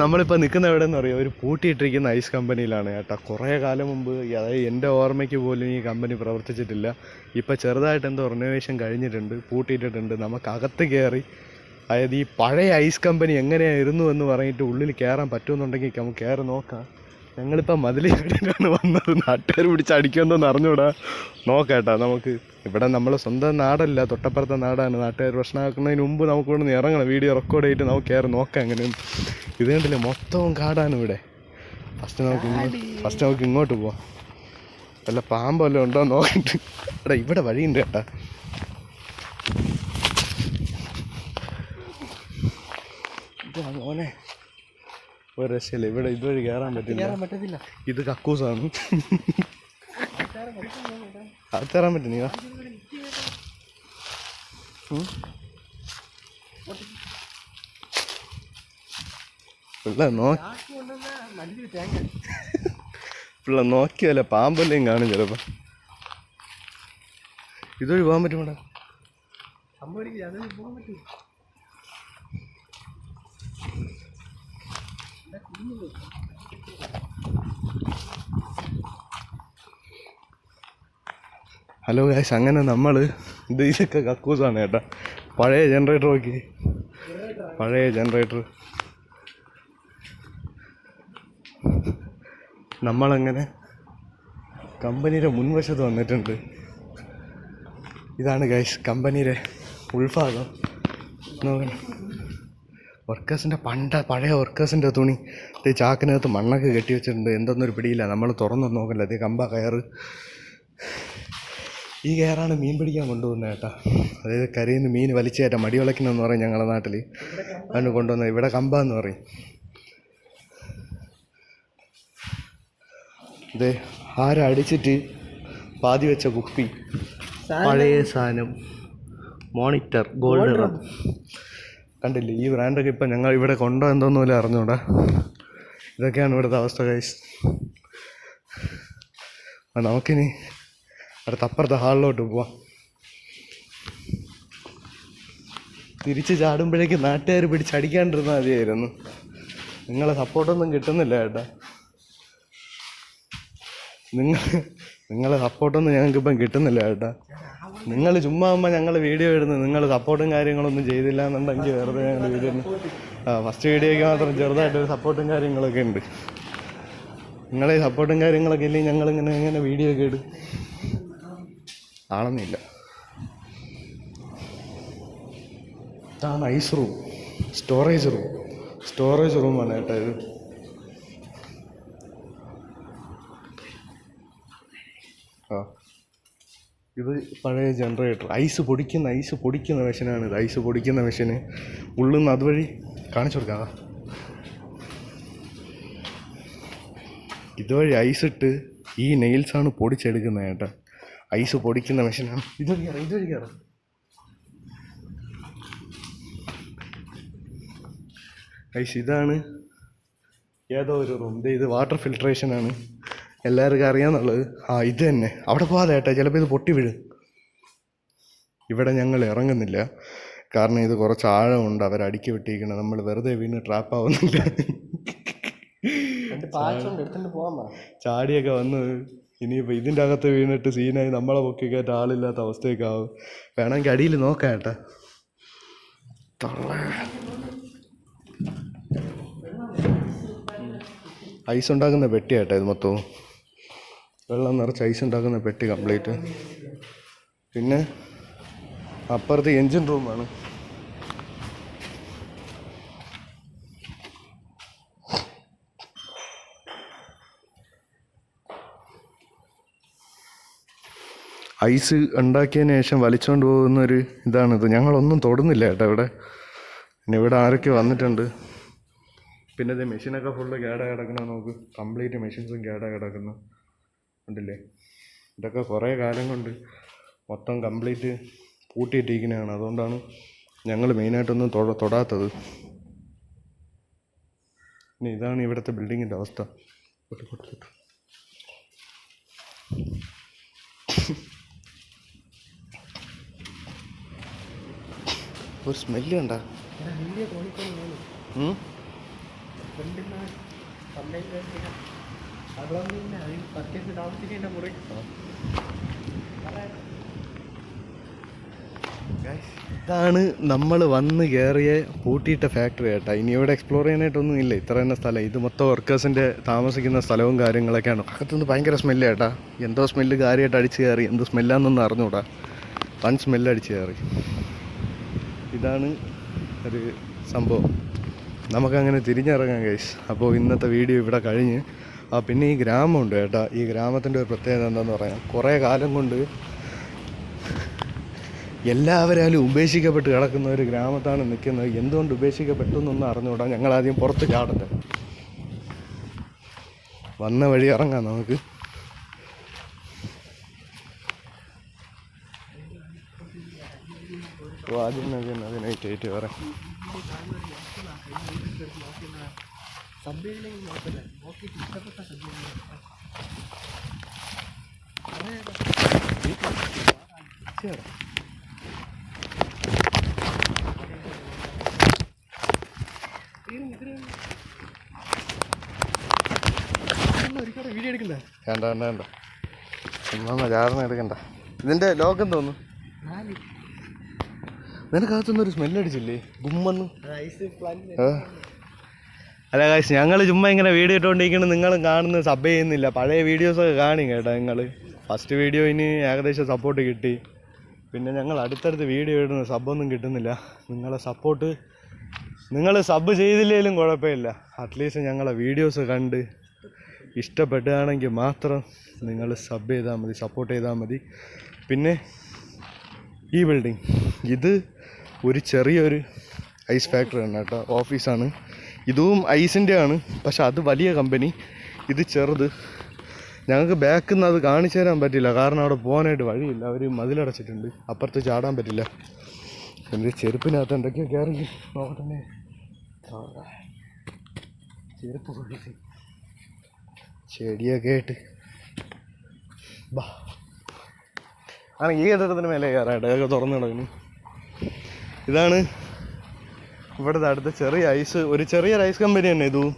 നമ്മളിപ്പോൾ നിൽക്കുന്ന എവിടെ എന്ന് പറയുക ഒരു പൂട്ടിയിട്ടിരിക്കുന്ന ഐസ് കമ്പനിയിലാണ് കേട്ടോ. കുറേ കാലം മുമ്പ് അതായത് എന്റെ ഓർമ്മയ്ക്ക് പോലും ഈ കമ്പനി പ്രവർത്തിച്ചിട്ടില്ല. ഇപ്പോൾ ചെറുതായിട്ട് എന്തോ റിനോവേഷൻ കഴിഞ്ഞിട്ടുണ്ട് പൂട്ടിയിട്ടിട്ടുണ്ട്. നമുക്ക് അകത്ത് കയറി അതായത് ഈ പഴയ ഐസ് കമ്പനി എങ്ങനെയായിരുന്നു എന്ന് പറഞ്ഞിട്ട് ഉള്ളിൽ കയറാൻ പറ്റുമെന്നുണ്ടെങ്കിൽ നമുക്ക് കയറി നോക്കാം. ഞങ്ങളിപ്പോൾ മതിൽ ചാടിയിട്ടാണ് വന്നത്. നാട്ടുകാർ പിടിച്ച് അടിക്കുമെന്നൊന്ന് അറിഞ്ഞൂടാ. നോക്കേട്ടാ നമുക്ക് ഇവിടെ നമ്മൾ സ്വന്തം നാടല്ല തൊട്ടപ്പുറത്തെ നാടാണ്. നാട്ടുകാർ പ്രശ്നമാക്കുന്നതിന് മുമ്പ് നമുക്ക് ഇവിടെ നിന്ന് ഇറങ്ങണം. വീഡിയോ റെക്കോർഡ് ചെയ്തിട്ട് നമുക്ക് കയറി നോക്കാം അങ്ങനെയും ഇത് കണ്ടില്ലേ മൊത്തവും കാടാണ് ഇവിടെ. ഫസ്റ്റ് നമുക്ക് ഇങ്ങോട്ട് ഫസ്റ്റ് നമുക്ക് ഇങ്ങോട്ട് പോവാം. വല്ല പാമ്പ് വല്ലതും ഉണ്ടോ നോക്കിട്ട് നോക്കിയിട്ട്. എടാ ഇവിടെ വഴിയുണ്ട് കേട്ടാ. ഇതാ മോനെ. ഒരു രക്ഷയില്ല. ഇവിടെ ഇതുവഴി കയറാൻ പറ്റില്ല. ഇത് കക്കൂസാണ്. അത് കയറാൻ പറ്റും നീ വാ. ഉം. പിള്ള നോക്കിയല്ല പിള്ള പാമ്പല്ലേം കാണും ചിലപ്പോ. ഇതൊഴി പോകാൻ പറ്റും സംഭവിക്കില്ല അത് പോകാൻ പറ്റും ഹലോ ഗായ്സ് അങ്ങനെ നമ്മൾ ഇത് ഇതൊക്കെ കക്കൂസാണ് കേട്ടോ. പഴയ ജനറേറ്റർ നോക്കി. പഴയ ജനറേറ്റർ നമ്മളങ്ങനെ കമ്പനിയുടെ മുൻവശത്ത് വന്നിട്ടുണ്ട്. ഇതാണ് ഗൈസ് കമ്പനിയുടെ ഉൾഭാഗം. നോക്കണം. വർക്കേഴ്സിന്റെ പണ്ട പഴയ വർക്കേഴ്സിന്റെ തുണി. ഇത് ചാക്കിനകത്ത് മണ്ണൊക്കെ കെട്ടി വെച്ചിട്ടുണ്ട്. എന്തൊന്നൊരു പിടിയില്ല. നമ്മൾ തുറന്നു നോക്കല്ല ഇത് കമ്പ കയറ്. ഈ കയറാണ് മീൻ പിടിക്കാൻ കൊണ്ടുപോകുന്നത് കേട്ടോ. അതായത് കരയിൽ നിന്ന് മീൻ വലിച്ചു കയറ്റാം മടി വിളക്കിനെന്ന് പറയും ഞങ്ങളുടെ നാട്ടിൽ അതിന് കൊണ്ടുവന്നത് ഇവിടെ കമ്പ എന്ന് പറയും ഇത് ആരടിച്ചിട്ട് പാതി വെച്ച കുപ്പി? പഴയ സാധനം. മോണിറ്റർ ഗോൾഡ് കണ്ടില്ലേ? ഈ ബ്രാൻഡൊക്കെ ഇപ്പം ഞങ്ങൾ ഇവിടെ കൊണ്ടോ എന്തോന്നും പോലും അറിഞ്ഞൂടാ ഇതൊക്കെയാണ് ഇവിടുത്തെ അവസ്ഥ കൈസ് നമുക്കിനി അടുത്ത അപ്പുറത്തെ ഹാളിലോട്ട് പോവാം. തിരിച്ച് ചാടുമ്പോഴേക്ക് നാട്ടുകാർ പിടിച്ചടിക്കാണ്ടിരുന്ന മതിയായിരുന്നു. നിങ്ങളെ സപ്പോർട്ടൊന്നും കിട്ടുന്നില്ല ചേട്ടാ നിങ്ങൾ നിങ്ങളെ സപ്പോർട്ടൊന്നും ഞങ്ങൾക്ക് ഇപ്പം കിട്ടുന്നില്ല ചേട്ടാ. നിങ്ങൾ ചുമ്മാ ആകുമ്പോൾ ഞങ്ങൾ വീഡിയോ ഇടുന്നത് നിങ്ങൾ സപ്പോർട്ടും കാര്യങ്ങളൊന്നും ചെയ്തില്ല എന്നുണ്ടെങ്കിൽ വെറുതെ ഞങ്ങൾ വീഡിയോ ഫസ്റ്റ് വീഡിയോയ്ക്ക് മാത്രം ചെറുതായിട്ടൊരു സപ്പോർട്ടും കാര്യങ്ങളൊക്കെ ഉണ്ട്. നിങ്ങളെ സപ്പോർട്ടും കാര്യങ്ങളൊക്കെ ഇല്ലെങ്കിൽ ഞങ്ങളിങ്ങനെ ഇങ്ങനെ വീഡിയോ ഒക്കെ ഇടും. ആണെന്നില്ല ഇതാണ് ice room storage room storage റൂമാണ് കേട്ടോ ഇത്. ഇത് പഴയ ജനറേറ്റർ. ഐസ് പൊടിക്കുന്ന ഐസ് പൊടിക്കുന്ന മെഷീനാണ് ഇത് ഐസ് പൊടിക്കുന്ന മെഷീന്. ഉള്ളിൽ നിന്ന് അതുവഴി കാണിച്ചു കൊടുക്കാം. ഇതുവഴി ഐസ് ഇട്ട് ഈ നെയിൽസാണ് പൊടിച്ചെടുക്കുന്നത് കേട്ടോ ഐസ് പൊടിക്കുന്ന മെഷീനാണ്. ഇതുവഴി കയറാം ഇതുവഴി കയറാം. ഐസ് ഇതാണ്. ഏതോ ഒരു റൂം ഇത് വാട്ടർ ഫിൽട്രേഷൻ ആണ്. എല്ലാവർക്കും അറിയാന്നുള്ളത്. ആ ഇത് തന്നെ. അവിടെ പോകാതെ ഏട്ടാ ചിലപ്പോൾ ഇത് പൊട്ടി വീഴും. ഇവിടെ ഞങ്ങൾ ഇറങ്ങുന്നില്ല. കാരണം ഇത് കുറച്ച് ആഴമുണ്ട്. അവർ അടുക്കി വിട്ടിരിക്കണം നമ്മൾ വെറുതെ വീണ് ട്രാപ്പ് ആവുന്നില്ല. രണ്ട് എടുത്തിട്ട് പോകാൻ ചാടിയൊക്കെ വന്ന് ഇനിയിപ്പോൾ ഇതിന്റെ അകത്ത് വീണിട്ട് സീനായി നമ്മളെ പൊക്കി കയറ്റ ആളില്ലാത്ത അവസ്ഥയൊക്കെ ആവും വേണമെങ്കിൽ അടിയിൽ നോക്കാം ഏട്ടാ ഐസ് ഉണ്ടാക്കുന്ന പെട്ടി ഇത് മൊത്തവും. വെള്ളം നിറച്ച് ഐസ് ഉണ്ടാക്കുന്ന പെട്ടി കംപ്ലീറ്റ് പിന്നെ അപ്പുറത്ത് എൻജിൻ റൂമാണ് ഐസ് ഉണ്ടാക്കിയതിന് ശേഷം വലിച്ചുകൊണ്ട് പോകുന്ന ഒരു ഇതാണിത്. ഞങ്ങളൊന്നും തൊടുന്നില്ല കേട്ടോ ഇവിടെ. പിന്നെ ഇവിടെ ആരൊക്കെ വന്നിട്ടുണ്ട്? പിന്നെ ഇത് മെഷീനൊക്കെ ഫുള്ള് കേടാ കിടക്കണം നോക്ക് കംപ്ലീറ്റ് മെഷീൻസും കേടാ കിടക്കുന്നു. ഉണ്ടല്ലേ? ഇതൊക്കെ കുറേ കാലം കൊണ്ട് മൊത്തം കംപ്ലീറ്റ് പൂട്ടിയിട്ടിരിക്കുന്നതാണ്. അതുകൊണ്ടാണ് ഞങ്ങൾ മെയിനായിട്ടൊന്നും തൊട തൊടാത്തത്. പിന്നെ ഇതാണ് ഇവിടുത്തെ ബിൽഡിങ്ങിന്റെ അവസ്ഥ. ഒരു സ്മെല്ല് കണ്ട? വലിയ കോണിക്കോണി മുറി. ഇതാണ് നമ്മൾ വന്ന് കയറിയ പൂട്ടിയിട്ട ഫാക്ടറി കേട്ടോ ഇനി ഇവിടെ എക്സ്പ്ലോർ ചെയ്യാനായിട്ടൊന്നും ഇല്ല. ഇത്ര തന്നെ സ്ഥലം. ഇത് മൊത്തം വർക്കേഴ്സിന്റെ താമസിക്കുന്ന സ്ഥലവും കാര്യങ്ങളൊക്കെയാണ്. അകത്തുനിന്ന് ഭയങ്കര സ്മെല്ല് കേട്ടാ എന്തോ സ്മെല്ല് കാര്യമായിട്ട് അടിച്ച് കയറി. എന്ത് സ്മെല്ലാന്നൊന്നും അറിഞ്ഞൂടാ. വൺ സ്മെല്ല് അടിച്ച് കയറി. ഇതാണ് ഒരു സംഭവം. നമുക്കങ്ങനെ തിരിഞ്ഞിറങ്ങാം ഗൈസ് അപ്പോൾ ഇന്നത്തെ വീഡിയോ ഇവിടെ കഴിഞ്ഞ്. ആ പിന്നെ ഈ ഗ്രാമമുണ്ട് കേട്ടോ. ഈ ഗ്രാമത്തിന്റെ ഒരു പ്രത്യേകത എന്താണെന്ന് പറയാം. കുറേ കാലം കൊണ്ട് എല്ലാവരാലും ഉപേക്ഷിക്കപ്പെട്ട് കിടക്കുന്ന ഒരു ഗ്രാമത്താണ് നിൽക്കുന്നത്. എന്തുകൊണ്ട് ഉപേക്ഷിക്കപ്പെട്ടു എന്നൊന്നും അറിഞ്ഞുകൂടാ. ഞങ്ങൾ ആദ്യം പുറത്ത് ചാടട്ടെ. വന്ന വഴി ഇറങ്ങാം നമുക്ക്. ആദ്യം അതിന് അതിനായിട്ട് പറയാം സബ്ബയിലേക്ക് നോക്കില്ല നോക്കിയിട്ട് ഇഷ്ടപ്പെട്ട സബ്ബയിലേക്ക് ശരി വേണ്ട വേണ്ട വേണ്ട. ചുമ്മാ ചാർന്ന് എടുക്കണ്ട. ഇതിന്റെ ലോകം തോന്നുന്നു. സ്മെല്ലടിച്ചില്ലേ ഗുമ്മെന്ന്. അല്ല കാശ് ഞങ്ങൾ ചുമ്മാ ഇങ്ങനെ വീഡിയോ ഇട്ടുകൊണ്ടിരിക്കുന്നത് നിങ്ങൾ കാണുന്നത് സബ് ചെയ്യുന്നില്ല. പഴയ വീഡിയോസൊക്കെ കാണും കേട്ടോ നിങ്ങൾ ഫസ്റ്റ് വീഡിയോ ഇനി ഏകദേശം സപ്പോർട്ട് കിട്ടി. പിന്നെ ഞങ്ങൾ അടുത്തടുത്ത് വീഡിയോ ഇടുന്ന സബ്ബൊന്നും കിട്ടുന്നില്ല. നിങ്ങളെ സപ്പോർട്ട് നിങ്ങൾ സബ് ചെയ്തില്ലെങ്കിലും കുഴപ്പമില്ല. അറ്റ്ലീസ്റ്റ് ഞങ്ങളെ വീഡിയോസ് കണ്ട് ഇഷ്ടപ്പെടുകയാണെങ്കിൽ മാത്രം നിങ്ങൾ സബ് ചെയ്താൽ മതി സപ്പോർട്ട് ചെയ്താൽ മതി. പിന്നെ ഈ ബിൽഡിങ് ഇത് ഒരു ചെറിയൊരു ഐസ് ഫാക്ടറി ആണ് കേട്ടോ. ഓഫീസാണ് ഇതും ഐസിന്റെ ആണ്. പക്ഷെ അത് വലിയ കമ്പനി. ഇത് ചെറുത്. ഞങ്ങൾക്ക് ബാക്കിൽ നിന്ന് അത് കാണിച്ചു തരാൻ പറ്റില്ല. കാരണം അവിടെ പോകാനായിട്ട് വഴിയില്ല. അവർ മതിലടച്ചിട്ടുണ്ട്. അപ്പുറത്ത് ചാടാൻ പറ്റില്ല. എന്റെ ചെരുപ്പിനകത്ത് എന്തൊക്കെയോ കയറി. നോക്കട്ടെ ചെരുപ്പ് ചെടിയൊക്കെ ആയിട്ട് ബാ. ആണ് ഈ കെട്ടിടത്തിന് മേലെ കയറാട്ടെ അതൊക്കെ തുറന്നു കിടക്കുന്നു ഇതാണ് ഇവിടുത്തെ അടുത്ത ചെറിയ ഐസ് ഒരു ചെറിയ ഐസ് കമ്പനി തന്നെ ഇതും.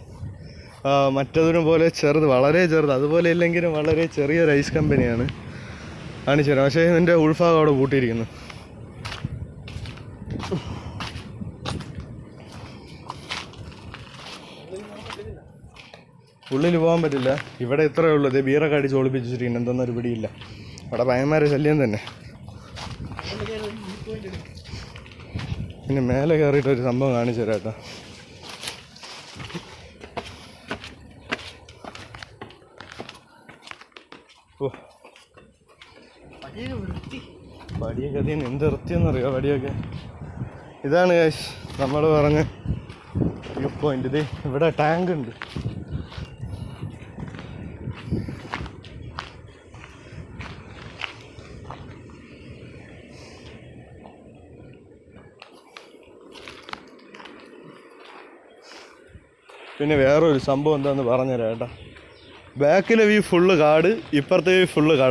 മറ്റതിനും പോലെ ചെറുത് വളരെ ചെറുത്. അതുപോലെ ഇല്ലെങ്കിലും വളരെ ചെറിയൊരു ഐസ് കമ്പനിയാണ് കാണിച്ചു തരാം. പക്ഷേ ഇതിന്റെ ഉൾഭാഗം അവിടെ പൂട്ടിയിരിക്കുന്നു. ഉള്ളിൽ പോകാൻ പറ്റില്ല. ഇവിടെ ഇത്രയേ ഉള്ളൂ. ഇത് ബീറൊക്കെ അടിച്ച് ഒളിപ്പിച്ചിരിക്കുന്നു എന്തൊന്നും പിടിയില്ല. അവിടെ ഭയങ്കര ശല്യം തന്നെ. പിന്നെ മേലെ കയറിയിട്ട് ഒരു സംഭവം കാണിച്ചു തരാം കേട്ടോ. ഓ. വടിയൊക്കെ അതിന് എന്ത് പടിയൊക്കെ? വടിയൊക്കെ ഇതാണ് നമ്മൾ പറഞ്ഞ വ്യൂ പോയിന്റ് ഇത് ഇവിടെ ടാങ്ക് ഉണ്ട്. പിന്നെ വേറൊരു സംഭവം എന്താണെന്ന് പറഞ്ഞുതരാം ബാക്കിലെ വ്യൂ ഫുള്ള് കാട് ഇപ്പുറത്തെ വ്യൂ ഫുള്ള് കാട്.